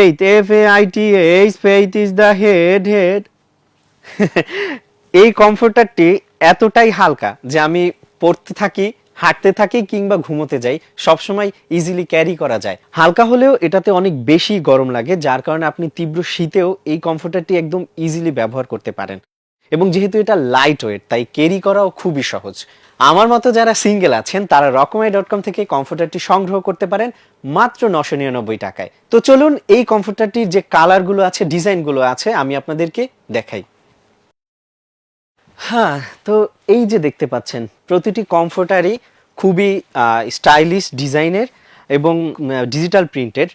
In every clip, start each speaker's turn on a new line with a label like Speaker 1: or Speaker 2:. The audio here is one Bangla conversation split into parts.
Speaker 1: Faith, F A I T H, faith is the head, head. এই কমফোর্টারটি এতটাই হালকা যে আমি পড়তে থাকি হাঁটতে থাকি কিংবা ঘুমোতে যাই সবসময় ইজিলি ক্যারি করা যায়। হালকা হলেও এটাতে অনেক বেশি গরম লাগে যার কারণে আপনি তীব্র শীতেও এই কমফোর্টারটি একদম ইজিলি ব্যবহার করতে পারেন। এবং যেহেতু এটা লাইট ওয়েট তাই ক্যারি করাও খুবই সহজ। আমার মতো যারা সিঙ্গেল আছেন, তারা রকমাই ডট কম থেকে কমফোর্টারটি সংগ্রহ করতে পারেন মাত্র নশো নিরানব্বই টাকায়। তো চলুন এই কমফোর্টারটির যে কালারগুলো আছে ডিজাইনগুলো আছে, আমি আপনাদেরকে দেখাই। হ্যাঁ তো এই যে দেখতে পাচ্ছেন, প্রতিটি কমফোর্টারই খুবই স্টাইলিশ ডিজাইনের এবং ডিজিটাল প্রিন্টেড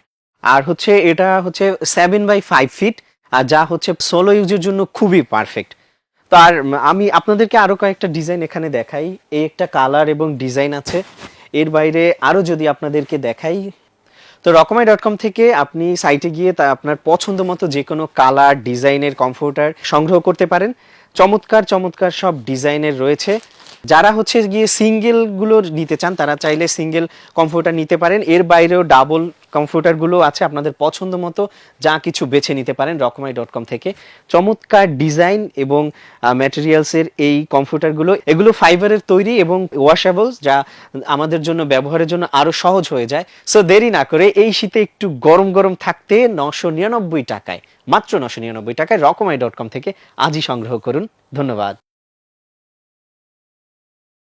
Speaker 1: আর হচ্ছে, এটা হচ্ছে সেভেন বাই ফাইভ ফিট আর যা হচ্ছে সোলো ইউজের জন্য খুবই পারফেক্ট আর আমি আপনাদেরকে আরও কয়েকটা ডিজাইন এখানে দেখাই। এই একটা কালার এবং ডিজাইন আছে। এর বাইরে আরও যদি আপনাদেরকে দেখাই, তো রকমাই ডট কম থেকে আপনি সাইটে গিয়ে তা আপনার পছন্দ মতো যে কোনো কালার ডিজাইনের কমফোর্টার সংগ্রহ করতে পারেন। চমৎকার চমৎকার সব ডিজাইনের রয়েছে। যারা হচ্ছে গিয়ে সিঙ্গেলগুলো নিতে চান, তারা চাইলে সিঙ্গেল কমফোর্টার নিতে পারেন। এর বাইরেও ডাবল কমফোর্টারগুলো আছে আপনাদের পছন্দ মতো, যা কিছু বেছে নিতে পারেন রকমাই ডট কম থেকে। চমৎকার ডিজাইন এবং ম্যাটেরিয়ালসের এই কমফোর্টারগুলো এগুলো ফাইবারের তৈরি এবং ওয়াশেবল যা আমাদের জন্য, ব্যবহারের জন্য আরও সহজ হয়ে যায়। সো দেরি না করে এই শীতে একটু গরম গরম থাকতে নশো নিরানব্বই টাকায়, মাত্র নশো নিরানব্বই টাকায় রকমাই ডট কম থেকে আজই সংগ্রহ করুন। ধন্যবাদ।